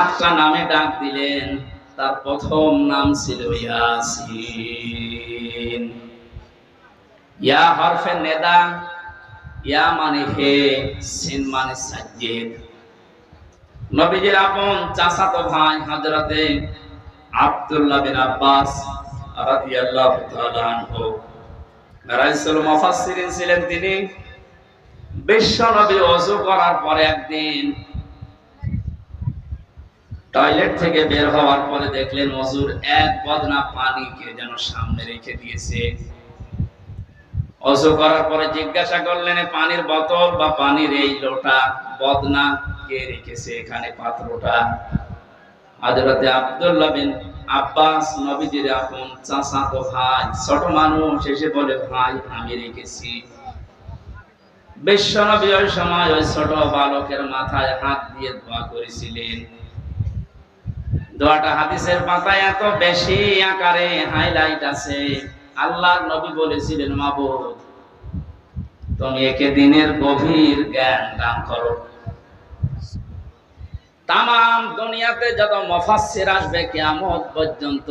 আটটা নামে ডাক দিলেন। তার প্রথম নাম ছিল ইয়াসিন। ইয়া হরফে নেদা, ইয়া মানে হে, সিন মানে নবীজির আপন চাচাতো ভাই হযরতে আব্দুল্লাহ বিন আব্বাস রাদিয়াল্লাহু তাআলা আনহু। মুফাসসিরিন ছিলেন তিনি। বিশ্ব নবী ওযু করার পরে একদিন টয়লেট থেকে বের হওয়ার পরে দেখলেন অজুর এক বদনা পানিকে যেন সামনে রেখে দিয়েছে। অজু করার পরে জিজ্ঞাসা করলেন পানির বোতল বা পানির এই লোটা বদনা কে রেখেছে এখানে পাত্রটা? হযরতে আব্দুল্লাহ বিন আব্বাস নবীজির আপন চাচাতো ভাই, ছোট মানুষ, এসে বলে, ভাই, আমি রেখেছি। বিশ্বনবী ওই সময় ওই ছোট বালকের মাথায় হাত দিয়ে দোয়া করেছিলেন। দোয়াটা হাদিসের পাতায় এত বেশি আকারে হাইলাইট আছে। আল্লাহর নবী বলেছিলেন, মাবুদ, তুমি একে দিনের গভীর জ্ঞান দান করো। তাম দুনিয়াতে যত মফাসসির আসবে কিয়ামত পর্যন্ত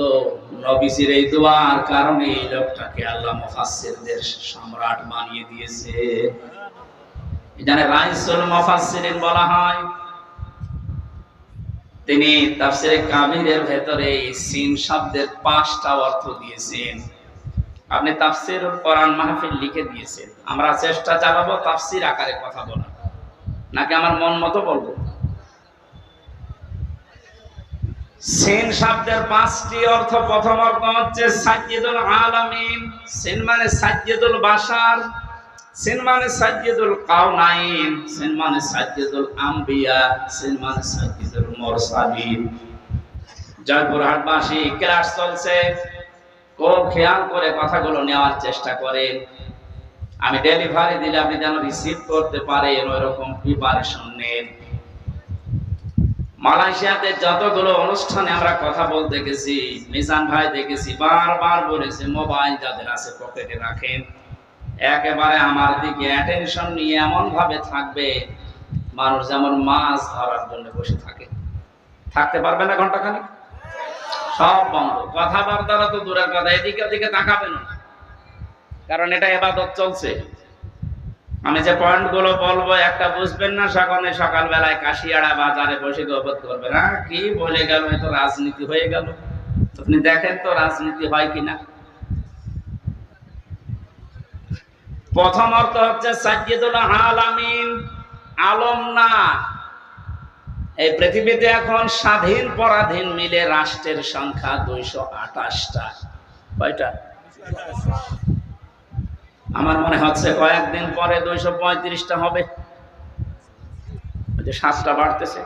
এই দোয়ার কারণে এই লোকটাকে আল্লাহ মফাসসিরদের সম্রাট বানিয়ে দিয়েছে। এখানে রাইসুল মফাসসিরিন বলা হয়। তিনি তাফসিরে কাবিরের ভেতরে এই সিন শব্দের পাঁচটা অর্থ দিয়েছেন। আপনি তাফসির কোরআন মাহফিল লিখে দিয়েছেন। আমরা চেষ্টা চালাবো তাফসির আকারে কথা বলা নাকি আমার মন মতো বলব? সিন শব্দের পাঁচটি অর্থ, প্রথম অর্থ হচ্ছে সাজ্জিদুল আলামিন, সিন মানে সাজ্জিদুল বাশার, সিন মানে সাজ্জিদুল কাউনাইন সিন মানে সাজ্জিদুল আম্বিয়া, সিন মানে সাজ্জিদুল মুরসালিন। জয়পুরহাটবাসী ক্লাস চলছে। খুব খেয়াল করে কথাগুলো নেওয়ার চেষ্টা করেন। আমি ডেলিভারি দিলে আপনি যেন রিসিভ করতে পারেন ওই রকম প্রিপারেশন নেন। মালয়েশিয়াতে যতগুলো অনুষ্ঠানে আমরা কথা বলতে গেছি, মিজান ভাই দেখেছি, বারবার বলেছে, মোবাইল যাদের আছে পকেটে রাখেন। একেবারে আমার দিকে অ্যাটেনশন নিয়ে এমন ভাবে থাকবে, মানুষ যেমন মাছ ধরার জন্য বসে থাকে। থাকতে পারবে না ঘণ্টা খানিক সব বন্ধ। কথাবার্তারা তো দূরের কথা, এদিকে ওদিকে তাকাবেন না। কারণ এটা এবাদত চলছে। আমি যে পয়েন্টগুলো বলব, একটা বুঝবেন না সকালে সকালবেলায় কাশিয়াড়া বাজারে বসে গবত করবে না। কি বলে গেল, এ তো রাজনীতি হয়ে গেল। আপনি দেখেন তো রাজনীতি হয় কিনা প্রথম অর্থ হচ্ছে সাজ্জিদুল আলামিন আলম না এই পৃথিবীতে এখন স্বাধীন পরাধীন মিলে রাষ্ট্রের সংখ্যা দুইশো আঠাশটা। কয়টা? আমার মনে হচ্ছে কয়েকদিন পরে দুইশো পঁয়ত্রিশটা হবে। যে সাতটা বাড়তেছে।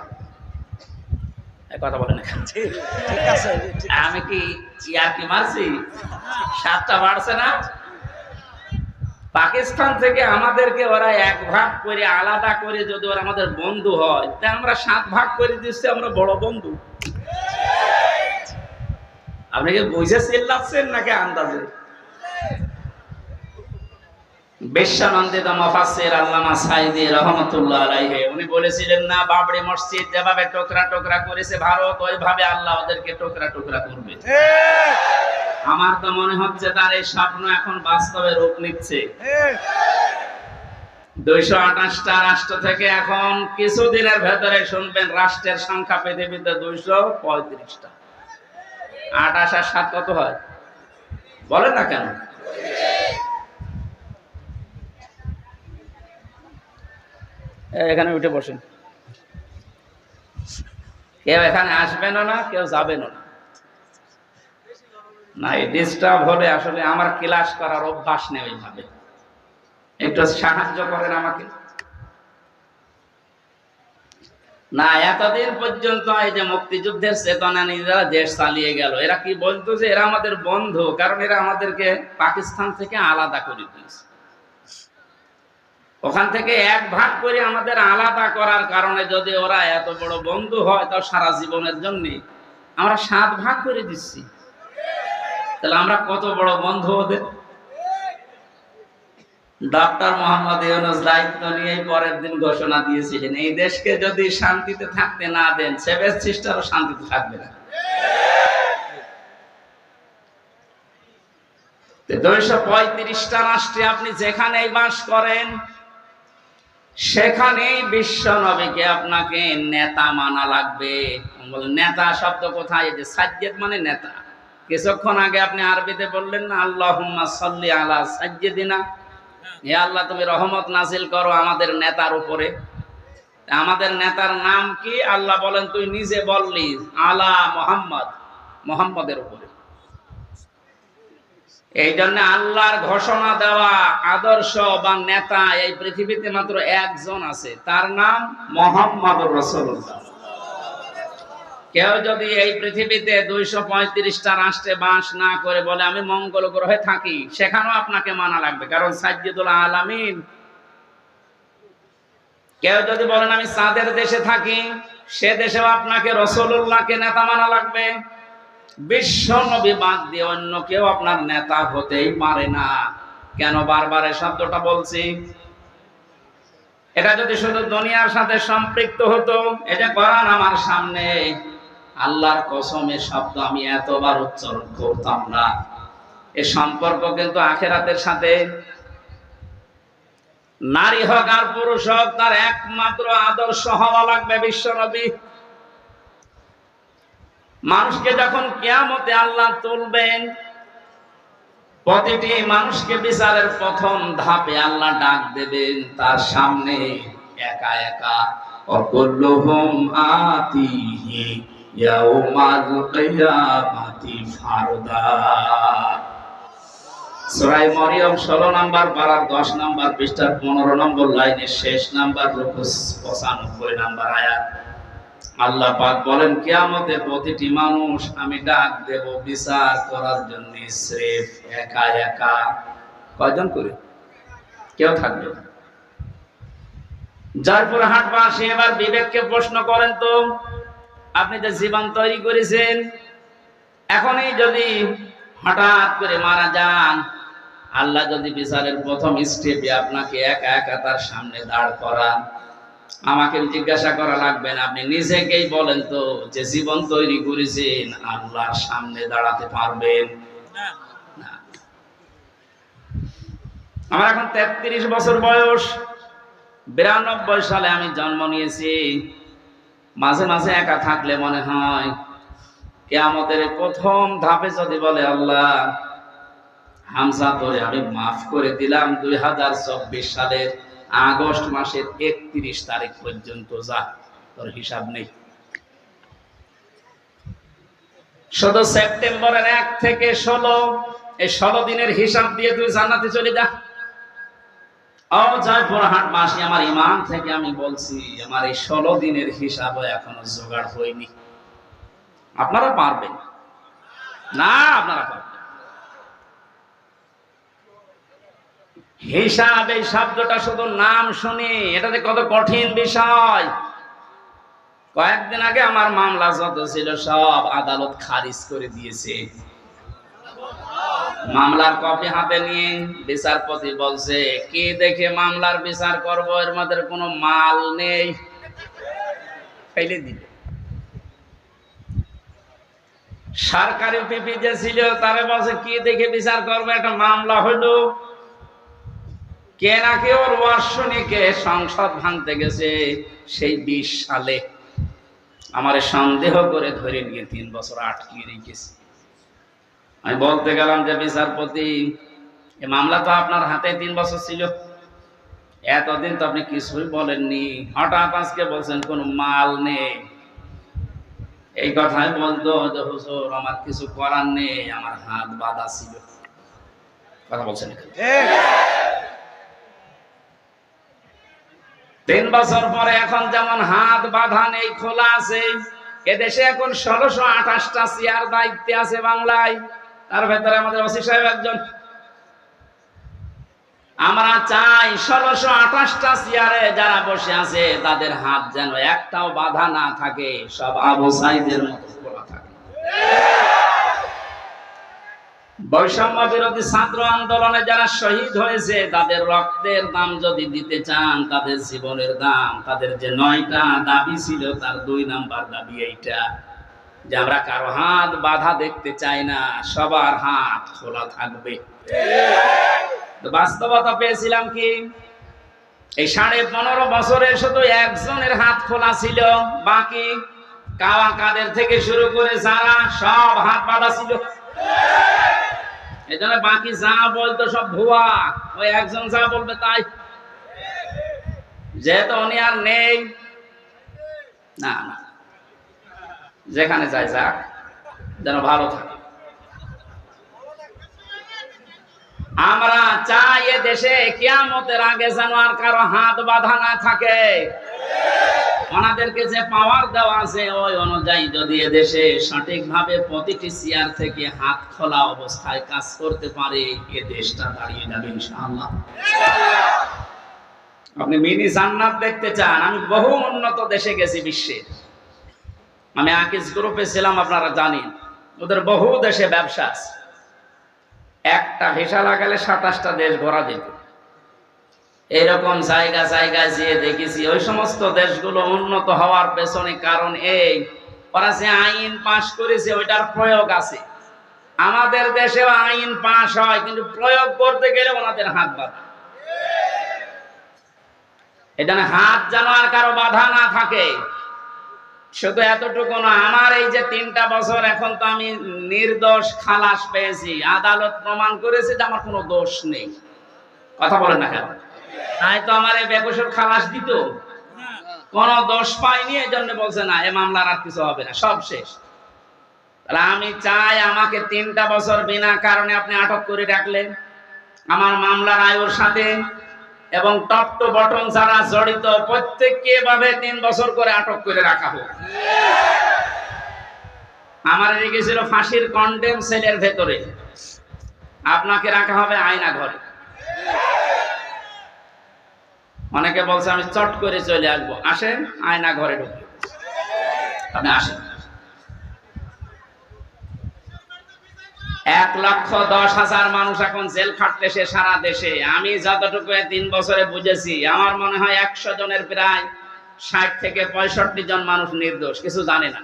কথা বলেন ঠিক আছে। আমি কি ইয়ার কি মারছি? সাতটা বাড়ছে না? পাকিস্তান থেকে আমাদেরকে ওরা এক ভাগ করে আলাদা করে যদি ওরা আমাদের বন্ধু হয়, তা আমরা সাত ভাগ করে দিচ্ছি, আমরা বড় বন্ধু। আপনি কি বুঝে চিল্লাচ্ছেন নাকি আন্দাজে? বিশ্বানন্দিত উনি বলেছিলেন, না মসজিদ যেভাবে টুকরা টুকরা করেছে, ভারত ওইভাবে আল্লাহ ওদেরকে টুকরা টুকরা করবে। আমার তো মনে হচ্ছে তার এই স্বপ্ন এখন বাস্তবে রূপ নিচ্ছে। দুইশো আঠাশটা রাষ্ট্র থেকে এখন কিছুদিনের ভেতরে শুনবেন রাষ্ট্রের সংখ্যা পৃথিবীতে দুইশো পঁয়ত্রিশটা। আঠাশ আর সাত কত হয়? বলে না কেন? এখানে উঠে বসেন। কেউ এখানে আসবেনও না, কেউ যাবেনও না। না, এই ডিস্টার্ব হলে আসলে আমার ক্লাস করার অভ্যাস নেই ওইভাবে। একটু সাহায্য করেন আমাকে। না, এতদিন পর্যন্ত এই যে মুক্তিযুদ্ধের চেতনা নিয়ে যারা দেশ চালিয়ে গেল, এরা কি বলতো যে এরা আমাদের বন্ধু? কারণ এরা আমাদেরকে পাকিস্তান থেকে আলাদা করে দিয়েছে। ওখান থেকে এক ভাগ করে আমাদের আলাদা করার কারণে যদি ওরা এত বড় বন্ধু হয় তাও সারা জীবনের জন্য আমরা সাত ভাগ করে দিচ্ছি। তাহলে আমরা কত বড় বন্ধু ওদের? ডক্টর মোহাম্মদ ইউনুস দায়িত্ব নিয়ে পরের দিন ঘোষণা দিয়েছিলেন, এই দেশকে যদি শান্তিতে থাকতে না দেন সেভেন সিস্টারও শান্তিতে থাকবে না। দুইশো পঁয়ত্রিশটা রাষ্ট্রে আপনি যেখানেই বাস করেন, সেখানেই বিশ্ব নবীকে আপনাকে নেতা মানা লাগবে। নেতা শব্দ কোথায়? সাজ্জেদ মানে নেতা। কিছুক্ষণ আগে আপনি আরবিতে বললেন না আল্লাহ সাল্লি আলা সাজ্জেদিনা। হে আল্লাহ, তুমি রহমত নাজিল করো আমাদের নেতার উপরে। আমাদের নেতার নাম কি? আল্লাহ বলেন, তুই নিজে বললি, আলা মোহাম্মদ। মোহাম্মদের উপরে। এই জন্য আল্লাহর ঘোষণা দেওয়া আদর্শ বা নেতা এই পৃথিবীতে মাত্র একজন আছে। তার নাম মোহাম্মদ রসুল্লাহ কেউ যদি এই পৃথিবীতে দুইশো পঁয়ত্রিশটা রাষ্ট্রে বাস না করে বলে, আমি মঙ্গল গ্রহে থাকি সেখানেও আপনাকে মানা লাগবে। কারণ সাজ্জিদুল আলামিন কেউ যদি বলেন, আমি চাঁদের দেশে থাকি সে দেশেও আপনাকে রসুল্লাহকে নেতা মানা লাগবে। বিশ্ব নবী বাদ দিয়ে অন্য কেউ আপনার নেতা হতেই পারে না। কেন বারবার এই শব্দটা বলছি? এটা যদি শুধু দুনিয়ার সাথে সম্পৃক্ত হতো এটা করান আমার সামনে আল্লাহর কসমের শব্দ আমি এতবার উচ্চারণ করতাম না। এ সম্পর্ক কিন্তু আখেরাতের সাথে। নারী হোক আর পুরুষ হোক, তার একমাত্র আদর্শ হওয়া লাগবে বিশ্বনবী। মানুষকে যখন কেয়ামতে আল্লাহ তুলবেন, প্রতিটি মানুষকে বিচারের প্রথম ধাপে আল্লাহ ডাক দেবেন, তার সামনে একা একা। অকুল্লুহুম আতিহি। ইয়াউমাল কিয়ামাতি ফারদা। সূরা মরিয়ম 16 নাম্বার পারার 10 নাম্বার পৃষ্ঠার 15 নম্বর লাইনের শেষ নাম্বার 95 নাম্বার আয়াত। আল্লাহ প্রতিটি মানুষ আমি ডাক দেব বিচার করার জন্য স্রেফ একা একা। কয়জন করে? কেউ থাকবে না। যারপুর হাটবাসী এবার বিবেককে প্রশ্ন করেন তো আপনি যে জীবন তৈরি করেছেন, এখনই যদি হঠাৎ করে মারা যান, আল্লাহ যদি বিচারের প্রথম স্টেপে আপনাকে একা একা তার সামনে দাঁড় করান। আমাকে জিজ্ঞাসা করা লাগবে না, আপনি নিজেকেই বলেন তো যে জীবন তৈরি করেছেন, আল্লাহর সামনে দাঁড়াতে পারবেন। আমার এখন তেত্রিশ বছর বয়স, বিরানব্বই সালে আমি জন্ম নিয়েছি। মাঝে মাঝে একা থাকলে মনে হয় কেয়ামতের প্রথম ধাপে যদি বলে আল্লাহ হামসা তোরে আমি মাফ করে দিলাম দুই হাজার চব্বিশ সালের আগস্ট মাসের একত্রিশ তারিখ পর্যন্ত, যা তোর হিসাব নেই। শুধু সেপ্টেম্বরের এক থেকে ষোলো, এই ষোলো দিনের হিসাব দিয়ে তুই জান্নাতে চলে যা। আমার ইমান থেকে আমি বলছি, আমার এই ষোলো দিনের এখনও জোগাড় হয়নি। আপনারা পারবেন? না, আপনারা হিসাব এই শব্দটা শুধু নাম শুনি এটাতে কত কঠিন বিষয়। কয়েকদিন আগে আমার মামলা যত ছিল, সব আদালত খারিজ করে দিয়েছে। মামলার কপি হাতে নিয়ে বিচারপতি বলছে, কি দেখে মামলার বিচার করব? এর মধ্যে কোনো মাল নেই। ফেলে দিল। সরকারি পিপি যে ছিল, তারে বলছে, কি দেখে বিচার করব? একটা মামলা হইল। কে নাকি ওর ওয়ার্ষণিকে সংসদ ভাঙতে গেছে, সেই বিশ সালে। আমার সন্দেহ করে ধরে নিয়ে তিন বছর আটকিয়ে রেখেছে। আমি বলতে গেলাম যে বিচারপতি, এ মামলা তো আপনার হাতে তিন বছর ছিল। এতদিন তো আপনি কিছুই বলেননি। হঠাৎ আজকে বলছেন, কোনো মাল নেই। এই কথাই বলতো যে, হুজুর, আমার কিছু করার নেই, আমার হাত বাঁধা ছিল। কথা বলছেন তিন বছর পরে এখন যেমন হাত বাঁধা নেই, খোলা আছে। এদেশে এখন ষোলোশো আঠাশটা চেয়ার দায়িত্বে আছে বাংলায়। তার ভেতরে আমাদের ওসি সাহেব একজন। আমরা চাই ষোলোশো আঠাশটা চেয়ারে যারা বসে আছে, তাদের হাত যেন একটাও বাধা না থাকে, সব আবু সাইদের মতো খোলা থাকে। বৈষম্য বিরোধী ছাত্র আন্দোলনে যারা শহীদ হয়েছে, তাদের রক্তের দাম যদি দিতে চান, তাদের জীবনের দাম, তাদের যে নয়টা দাবি ছিল, তার দুই নাম্বার দাবি এইটা। যে আমরা কারও হাত বাধা দেখতে চাই না, সবার হাত খোলা থাকবে। বাস্তবতা পেয়েছিলাম কি? এই সাড়ে পনেরো বছরে শুধু একজনের হাত খোলা ছিল, বাকি কাওয়া কাদের থেকে শুরু করে যারা সব হাত বাঁধা ছিল। এই জন্য বাকি যা বলতো সব ভুয়া, ওই একজন যা বলবে তাই। যেহেতু উনি আর নেই, না না। যেখানে যায় যাক, যেন ভালো থাকে। আমরা চাই এ দেশে কিয়ামতের আগে যেন আর কারও হাত বাঁধা না থাকে। ওনাদেরকে যে পাওয়ার দেওয়া আছে, ওই অনুযায়ী যদি এদেশে সঠিকভাবে প্রতিটি চেয়ার থেকে হাত খোলা অবস্থায় কাজ করতে পারে, এ দেশটা দাঁড়িয়ে যাবে ইনশাআল্লাহ। আপনি মিনি জান্নাত দেখতে চান, আমি বহু উন্নত দেশে গেছি বিশ্বে। আমি আকিস গ্রুপে ছিলাম, আপনারা জানেন। ওদের বহু দেশে ব্যবসা আছে। একটা ভিসা লাগালে সাতাশটা দেশ ঘোরা যেত। এরকম জায়গা, জায়গায় যেয়ে দেখেছি, ওই সমস্ত দেশগুলো উন্নত হওয়ার পেছনে কারণ এই। ওরা যে আইন পাশ করেছে, ওইটার প্রয়োগ আছে। আমাদের দেশেও আইন পাশ হয়, কিন্তু প্রয়োগ করতে গেলে ওনাদের হাত বাঁধা। এখানে হাত যেন আর কারও বাধা না থাকে। শুধু এতটুকু না, আমার এই যে তিনটা বছর এখন তো আমি নির্দোষ, খালাস পেয়েছি। আদালত প্রমাণ করেছে যে আমার কোনো দোষ নেই। কথা বলেন না কেন? তাই তো আমার এই বেকসুর খালাস দিত। কোন দোষ পাইনি এই জন্য বলছে না, এ মামলার আর কিছু হবে না, সব শেষ। তাহলে আমি চাই আমাকে তিনটা বছর বিনা কারণে আপনি আটক করে রাখলেন। আমার মামলার আয়ুর সাথে এবং টপ টু বটন যারা জড়িত, প্রত্যেককে এভাবে তিন বছর করে আটক করে রাখা হোক। আমার রেখেছিল ফাঁসির কন্ডেম সেলের ভেতরে, আপনাকে রাখা হবে আয়না ঘরে। অনেকে বলছে, আমি চট করে চলে আসব। আসেন, আয়না ঘরে ঢুকে। আপনি আসেন। এক লক্ষ দশ হাজার মানুষ এখন জেল খাটতেছে সারা দেশে। আমি যতটুকু তিন বছরে বুঝেছি, আমার মনে হয় একশো জনের প্রায় ষাট থেকে পঁয়ষট্টি জন মানুষ নির্দোষ, কিছু জানে না।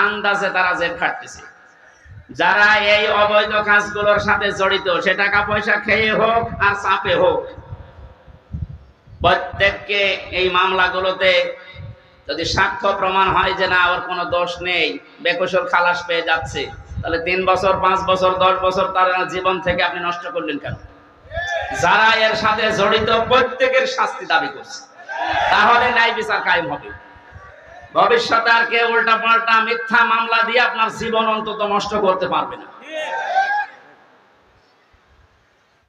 আন্দাজে তারা জেল খাটতেছে। যারা এই অবৈধ কাজগুলোর সাথে জড়িত, সে টাকা পয়সা খেয়ে হোক আর চাপে হোক, প্রত্যেককে এই মামলাগুলোতে যদি সাক্ষ্য প্রমাণ হয় যে না, ওর কোনো দোষ নেই, বেকসুর খালাস পেয়ে যাচ্ছে। তাহলে তিন বছর, পাঁচ বছর, দশ বছর তার জীবন থেকে আপনি নষ্ট করলেন কেন? যারা এর সাথে জড়িত প্রত্যেকের শাস্তি দাবি করছে। তাহলে ন্যায় বিচার কায়েম হবে। ভবিষ্যতে আর কে উল্টা পাল্টা মিথ্যা মামলা দিয়ে আপনার জীবন অন্তত নষ্ট করতে পারবে না।